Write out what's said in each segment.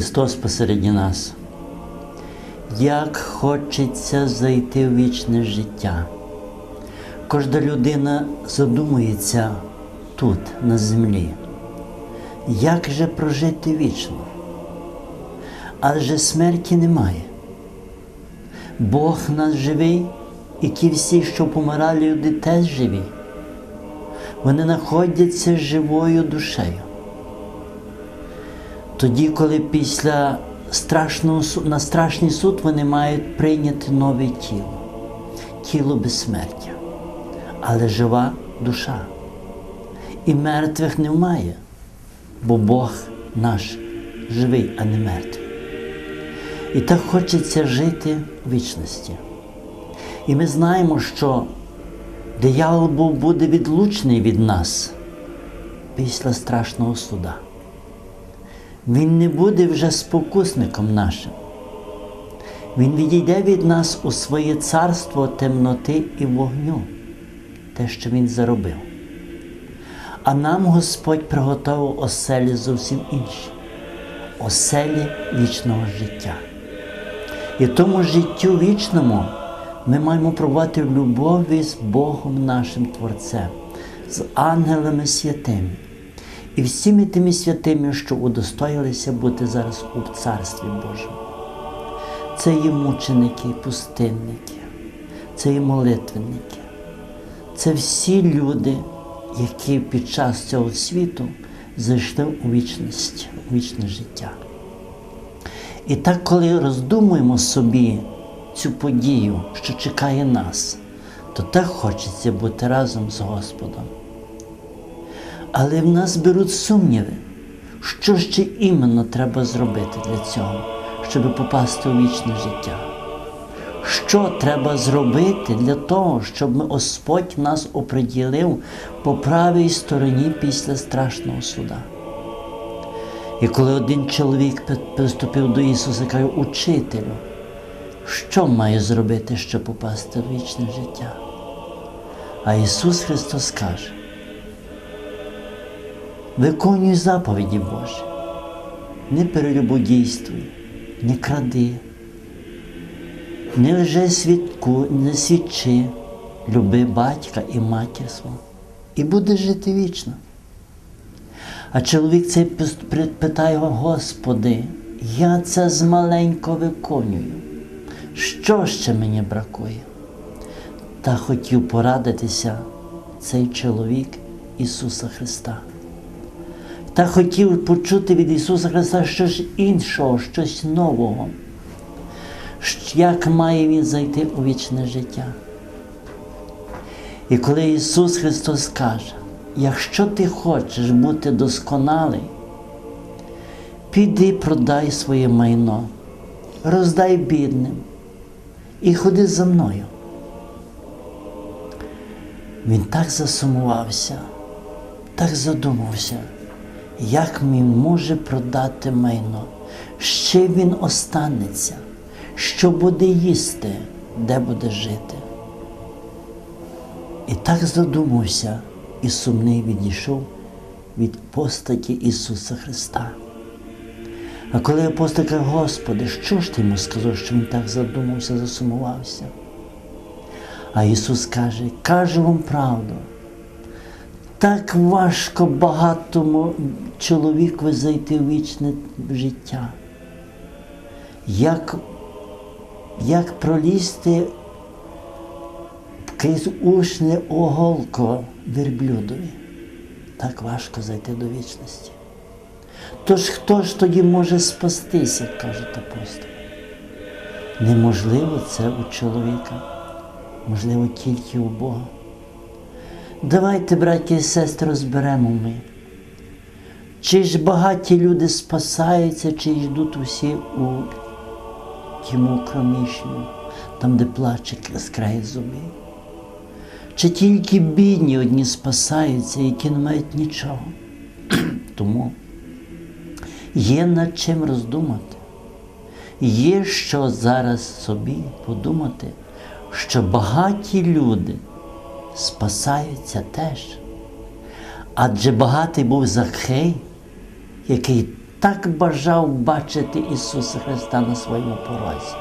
Христос посередні нас. Як хочеться зайти в вічне життя. Кожна людина задумується тут, на землі. Як же прожити вічно? Адже смерті немає. Бог нас живий, і ті всі, що помирали люди, теж живі. Вони знаходяться живою душею. Тоді, коли після страшного на страшний суд вони мають прийняти нове тіло, тіло безсмертя, але жива душа. І мертвих немає, бо Бог наш живий, а не мертвий. І так хочеться жити в вічності. І ми знаємо, що диявол буде відлучений від нас після страшного суда. Він не буде вже спокусником нашим. Він відійде від нас у своє царство темноти і вогню, те, що він заробив. А нам Господь приготував оселі зовсім інші, оселі вічного життя. І тому життю вічному ми маємо пробувати в любові з Богом нашим Творцем, з ангелами святими і всіми тими святими, що удостоїлися бути зараз у Царстві Божому. Це є мученики, і пустинники, це є молитвенники, це всі люди, які під час цього світу зайшли у вічність, у вічне життя. І так, коли роздумуємо собі цю подію, що чекає нас, то так хочеться бути разом з Господом. Але в нас беруть сумніви, що ще іменно треба зробити для цього, щоб попасти у вічне життя. Що треба зробити для того, щоб Господь нас оприділив по правій стороні після страшного суда? І коли один чоловік приступив до Ісуса і каже, учителю, що маю зробити, щоб попасти в вічне життя? А Ісус Христос каже, виконуй заповіді Божі, не перелюбодійствуй, не кради, не лже свідку, не свідчи, люби батька і матір свого, і будеш жити вічно. А чоловік цей питає його, Господи, я це змаленько виконую. Що ще мені бракує? Та хотів порадитися цей чоловік Ісуса Христа. Та хотів почути від Ісуса Христа щось іншого, щось нового. Як має Він зайти у вічне життя? І коли Ісус Христос каже, якщо ти хочеш бути досконалий, піди продай своє майно, роздай бідним і ходи за мною. Він так засумувався, так задумався, як він може продати майно, ще він останеться, що буде їсти, де буде жити. І так задумався, і сумний відійшов від постаті Ісуса Христа. А коли апостол каже, Господи, що ж ти йому сказав, що він так задумався, засумувався? А Ісус каже, кажу вам правду. Так важко багатому чоловіку зайти в вічне життя. Як, як пролізти крізь ушне оголко верблюдові. Так важко зайти до вічності. Тож хто ж тоді може спастися, кажуть апостоли? Неможливо це у чоловіка, можливо, тільки у Бога. Давайте, браті і сестри, розберемо ми. Чи ж багаті люди спасаються, чи йдуть усі у тьму кромішню, там, де плаче з краю зубів? Чи тільки бідні одні спасаються, які не мають нічого? Тому є над чим роздумати. Є що зараз собі подумати, що багаті люди спасаються теж. Адже багатий був Закхей, який так бажав бачити Ісуса Христа на своєму порозі,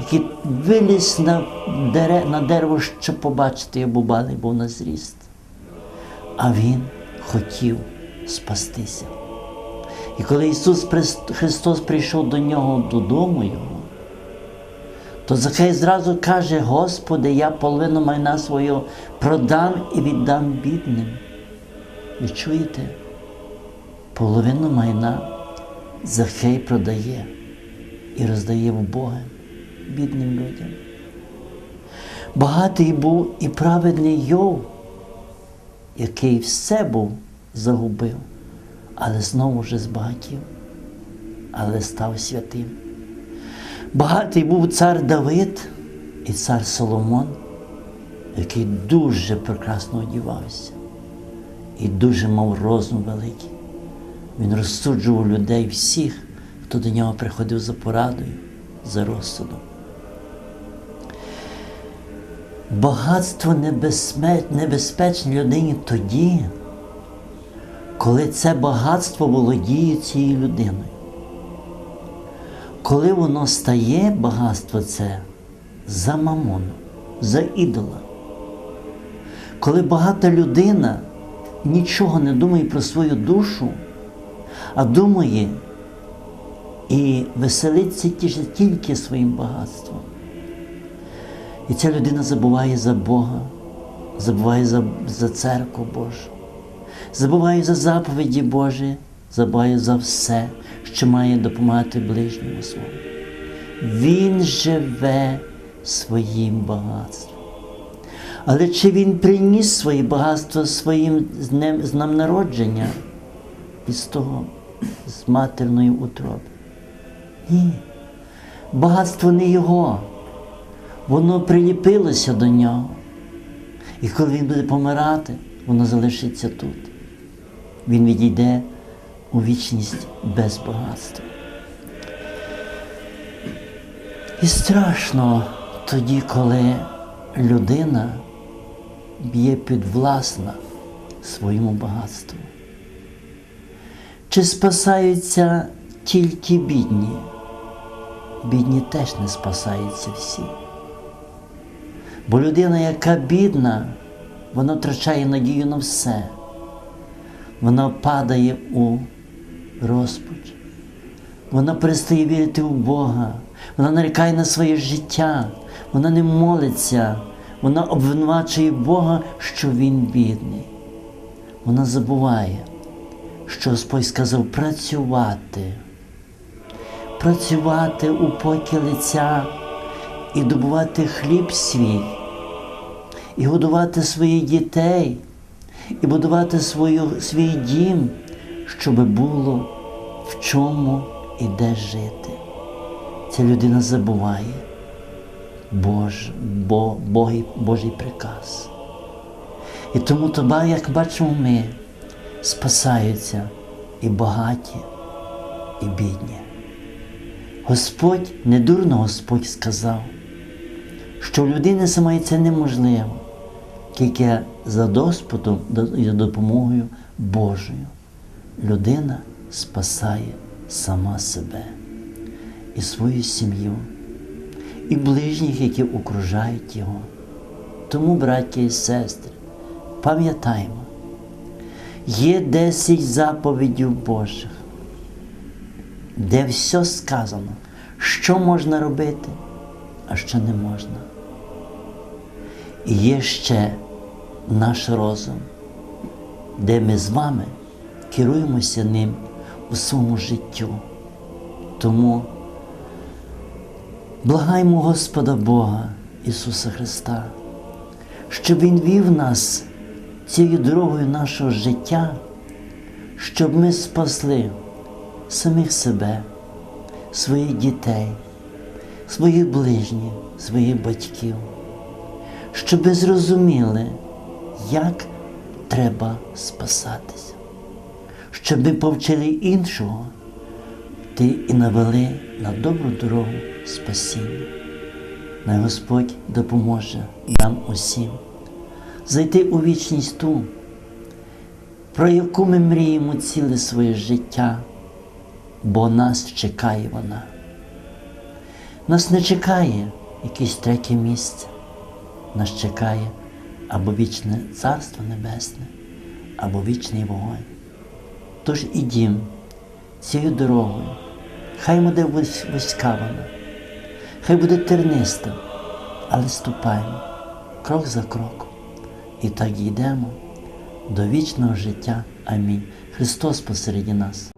який виліз на, дере, на дерево, щоб побачити, як Бубалий був на зріст. А Він хотів спастися. І коли Ісус Христос прийшов до нього додому Його, то Захей зразу каже, Господи, я половину майна свого продам і віддам бідним. Ви чуєте? Половину майна Захей продає і роздає в Бога бідним людям. Багатий був і праведний Йов, який все був загубив, але знову ж збагатів, але став святим. Багатий був цар Давид і цар Соломон, який дуже прекрасно одівався і дуже мав розум великий. Він розсуджував людей всіх, хто до нього приходив за порадою, за розсудом. Багатство небезпечне людині тоді, коли це багатство володіє цією людиною. Коли воно стає багатство це за мамону, за ідола. Коли багата людина нічого не думає про свою душу, а думає і веселиться тільки своїм багатством. І ця людина забуває за Бога, забуває за, за церкву Божу, забуває за заповіді Божі, забуває за все, що має допомагати ближньому своєму. Він живе своїм багатством. Але чи він приніс своє багатство своїм з днем народження із того, з матерної утроби? Ні. Багатство не його. Воно приліпилося до нього. І коли він буде помирати, воно залишиться тут. Він відійде у вічність без багатства. І страшно тоді, коли людина б'є підвласна своєму багатству. Чи спасаються тільки бідні? Бідні теж не спасаються всі. Бо людина, яка бідна, вона втрачає надію на все. Вона падає у розпач. Вона перестає вірити в Бога. Вона нарікає на своє життя. Вона не молиться. Вона обвинувачує Бога, що Він бідний. Вона забуває, що Господь сказав працювати. Працювати у поті лиця і добувати хліб свій, і годувати своїх дітей, і будувати свою, свій дім, щоб було в чому і де жити. Ця людина забуває Бож, Бо, Божий, Божий приказ. І тому тоба, як бачимо ми, спасаються і багаті, і бідні. Господь, недурно Господь сказав, що в людини самої це неможливо, тільки за Господом і за допомогою Божою. Людина спасає сама себе і свою сім'ю, і ближніх, які окружають його. Тому, браття і сестри, пам'ятаймо, є десять заповідів Божих, де все сказано, що можна робити, а що не можна. І є ще наш розум, де ми з вами керуємося ним у своєму життю. Тому благаймо Господа Бога Ісуса Христа, щоб Він вів нас цією дорогою нашого життя, щоб ми спасли самих себе, своїх дітей, своїх ближніх, своїх батьків, щоб ми зрозуміли, як треба спасатися, щоб ми повчили іншого ти і навели на добру дорогу спасіння. Най Господь допоможе нам усім зайти у вічність ту, про яку ми мріємо ціле своє життя, бо нас чекає вона. Нас не чекає якесь третє місце. Нас чекає або вічне Царство Небесне, або вічний вогонь. Тож ідім цією дорогою, хай буде вузь- вузька вона, хай буде терниста, але ступаємо крок за кроком. І так йдемо до вічного життя. Амінь. Христос посереді нас.